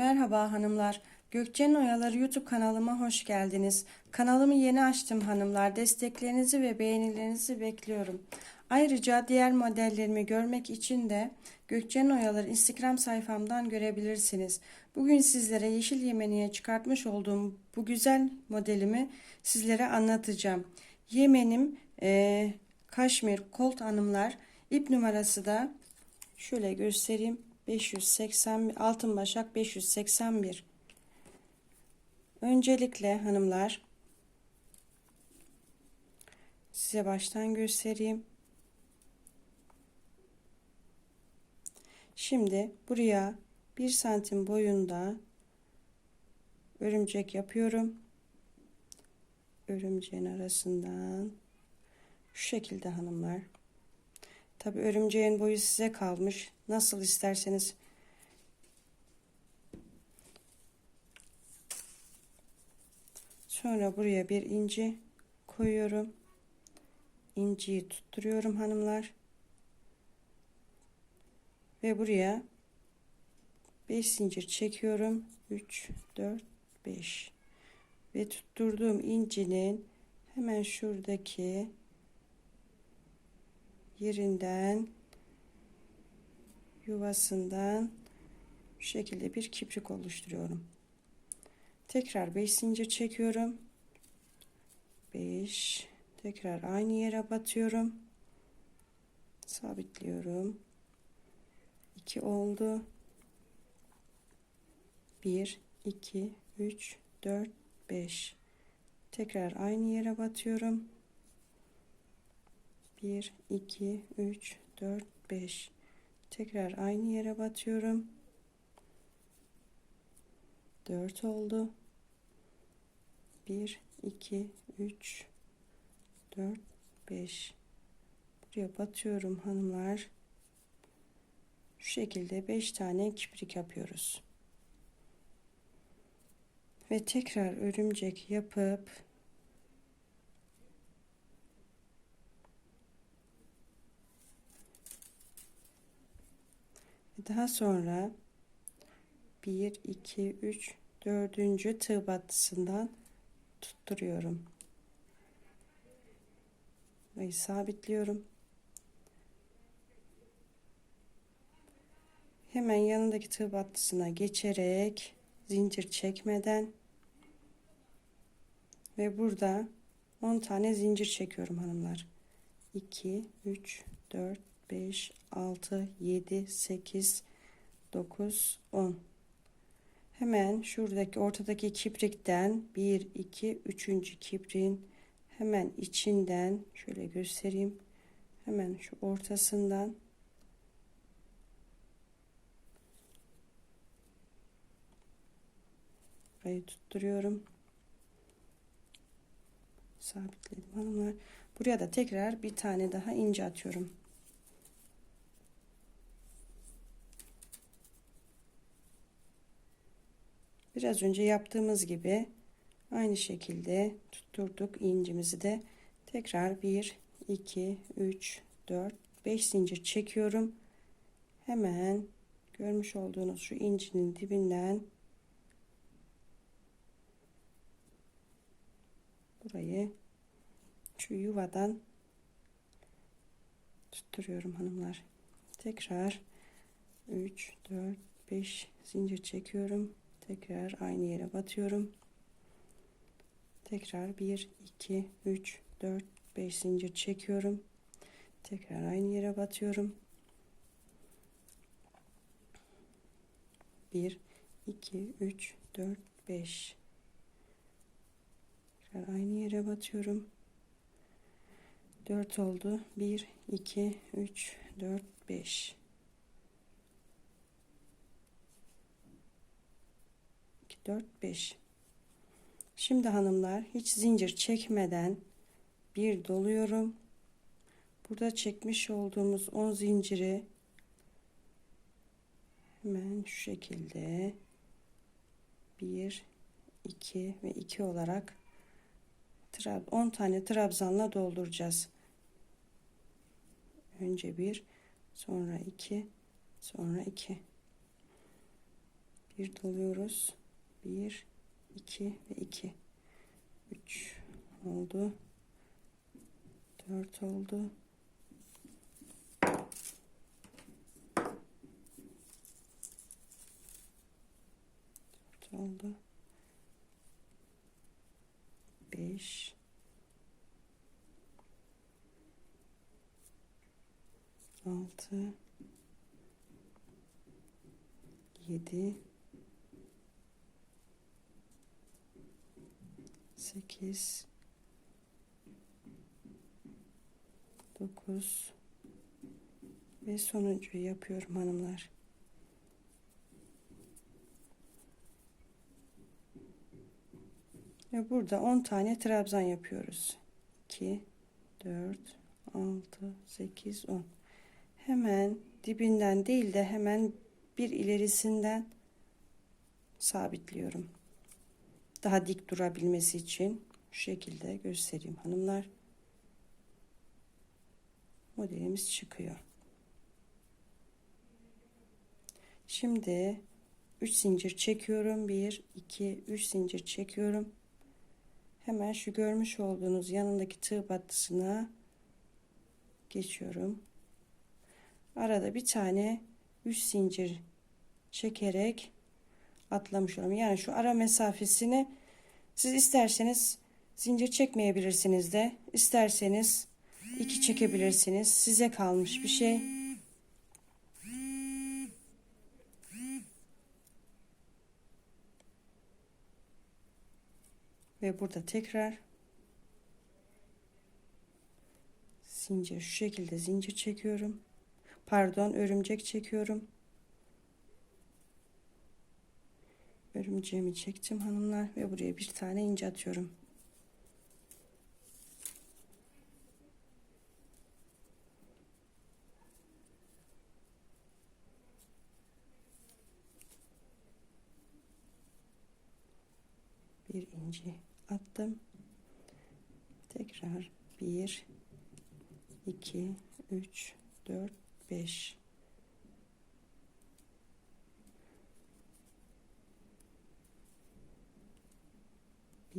Merhaba hanımlar. Gökçe'nin Oyaları YouTube kanalıma hoş geldiniz. Kanalımı yeni açtım hanımlar. Desteklerinizi ve beğenilerinizi bekliyorum. Ayrıca diğer modellerimi görmek için de Gökçe'nin Oyaları Instagram sayfamdan görebilirsiniz. Bugün sizlere yeşil yemeniye çıkartmış olduğum bu güzel modelimi sizlere anlatacağım. Yemenim eee kaşmir kolt hanımlar. İp numarası da şöyle göstereyim. 580 altın başak 581. Öncelikle hanımlar size baştan göstereyim. Şimdi buraya 1 santim boyunda örümcek yapıyorum. Örümceğin arasından şu şekilde hanımlar. Tabi örümceğin boyu size kalmış. Nasıl isterseniz. Sonra buraya bir inci koyuyorum. İnciyi tutturuyorum hanımlar. Ve buraya 5 zincir çekiyorum. 3 4 5 ve tutturduğum incinin hemen şuradaki yerinden yuvasından şu şekilde bir kiprik oluşturuyorum. Tekrar 5 zincir çekiyorum. 5 tekrar aynı yere batıyorum. Sabitliyorum. 2 oldu. 1 2 3 4 5 tekrar aynı yere batıyorum. 1 2 3 4 5 tekrar aynı yere batıyorum. 4 oldu. 1 2 3 4 5 buraya batıyorum hanımlar. Şu şekilde 5 tane kiprik yapıyoruz. Ve tekrar örümcek yapıp Daha sonra 1, 2, 3, 4. tığ battısından tutturuyorum. Ve sabitliyorum. Hemen yanındaki tığ battısına geçerek zincir çekmeden ve burada 10 tane zincir çekiyorum hanımlar. 2, 3, 4, 5, 6, 7, 8, 9, 10. Hemen şuradaki ortadaki kiprikten 1, 2, 3. kipriğin hemen içinden şöyle göstereyim. Hemen şu ortasından burayı tutturuyorum. Sabitledim hanımlar. Buraya da tekrar bir tane daha ince atıyorum. Biraz önce yaptığımız gibi aynı şekilde tutturduk incimizi de tekrar 1 2 3 4 5 zincir çekiyorum. Hemen görmüş olduğunuz şu incinin dibinden burayı şu yuvadan tutturuyorum hanımlar. Tekrar 3 4 5 zincir çekiyorum tekrar aynı yere batıyorum. Tekrar 1 2 3 4 5 zincir çekiyorum. Tekrar aynı yere batıyorum. 1 2 3 4 5 tekrar aynı yere batıyorum. 4 oldu. 1 2 3 4 5 4 5 şimdi hanımlar hiç zincir çekmeden bir doluyorum. Burada çekmiş olduğumuz 10 zinciri hemen şu şekilde 1 2 ve 2 olarak 10 tane trabzanla dolduracağız. Önce bir sonra iki sonra iki. Bir doluyoruz. Bir, iki ve iki. Üç oldu. Dört oldu. Dört oldu. Beş. Altı. Yedi. Sekiz. Dokuz. Ve sonuncuyu yapıyorum hanımlar. Ve burada 10 tane trabzan yapıyoruz. 2, 4, 6, 8, 10. Hemen dibinden değil de hemen bir ilerisinden sabitliyorum. Daha dik durabilmesi için şu şekilde göstereyim hanımlar. Modelimiz çıkıyor. Şimdi 3 zincir çekiyorum. 1, 2, 3 zincir çekiyorum. Hemen şu görmüş olduğunuz yanındaki tığ battısına geçiyorum. Arada bir tane 3 zincir çekerek atlamış oluyorum. Yani şu ara mesafesini siz isterseniz zincir çekmeyebilirsiniz de isterseniz iki çekebilirsiniz. Size kalmış bir şey. Ve burada tekrar zincir şu şekilde zincir çekiyorum. Pardon örümcek çekiyorum. Örümceğimi çektim hanımlar ve buraya bir tane ince atıyorum. bir inci attım. Tekrar 1 2 3 4 5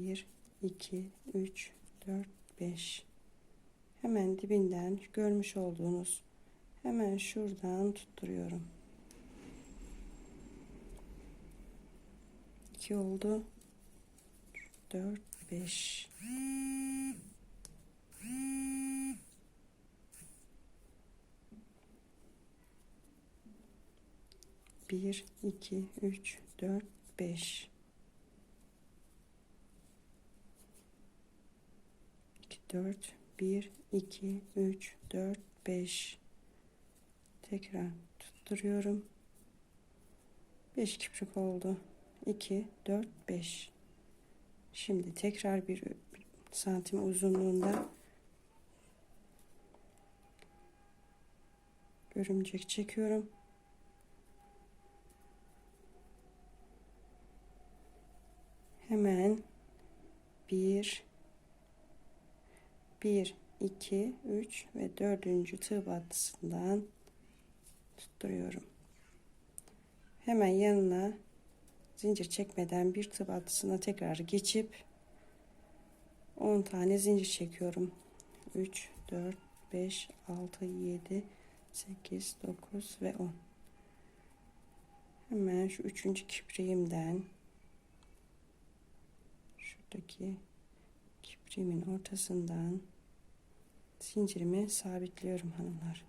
1 2 3 4 5 Hemen dibinden görmüş olduğunuz hemen şuradan tutturuyorum. 2 oldu. 4 5 1 2 3 4 5 2 4 1 2 3 4 5 tekrar tutturuyorum. 5 kiprik oldu. 2 4 5 Şimdi tekrar bir santim uzunluğunda örümcek çekiyorum. Hemen bir, bir, iki, üç ve dördüncü tığ battısından tutturuyorum. Hemen yanına zincir çekmeden bir tığ battısına tekrar geçip 10 tane zincir çekiyorum 3 4 5 6 7 8 9 ve 10 hemen şu üçüncü kipriğimden şuradaki kipriğimin ortasından zincirimi sabitliyorum hanımlar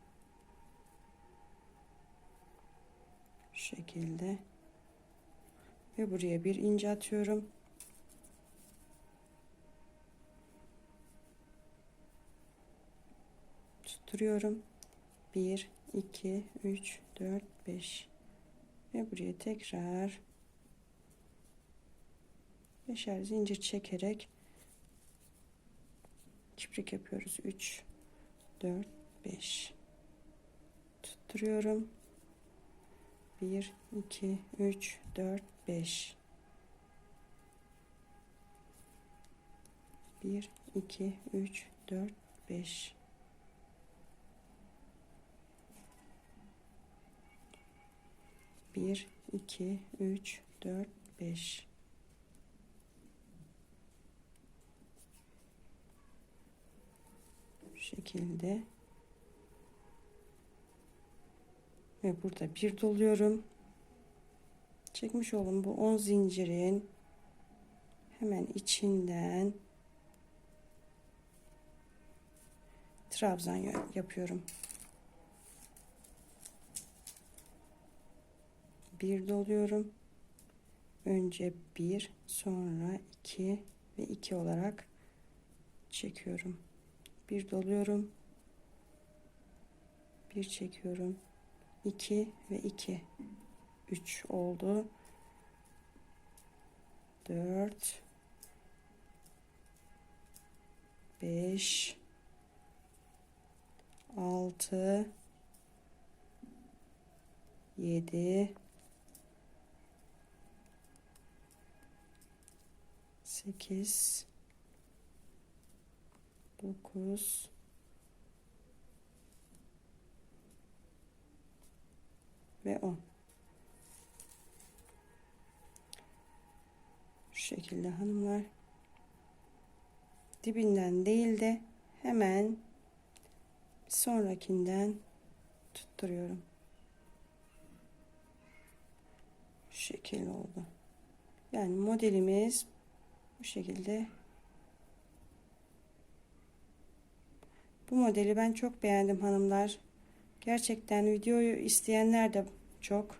şu şekilde ve buraya bir ince atıyorum. Tutturuyorum. 1 2 3 4 5 ve buraya tekrar beşer zincir çekerek kiprik yapıyoruz. 3 4 5 tutturuyorum. 1 2 3 4 5 1 2 3 4 5 1 2, 3, 4, 5. şekilde. Ve burada bir doluyorum. Çekmiş olduğum bu 10 zincirin hemen içinden trabzan ya- yapıyorum. Bir doluyorum. Önce bir, sonra iki ve iki olarak çekiyorum. Bir doluyorum. Bir çekiyorum. 2 ve 2 3 oldu. 4 5 6 7 8 9 ve 10. Şu şekilde hanımlar. Dibinden değil de hemen sonrakinden tutturuyorum. Şu şekil oldu. Yani modelimiz bu şekilde. Bu modeli ben çok beğendim hanımlar. Gerçekten videoyu isteyenler de çok.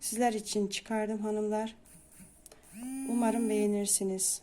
Sizler için çıkardım hanımlar. Umarım beğenirsiniz.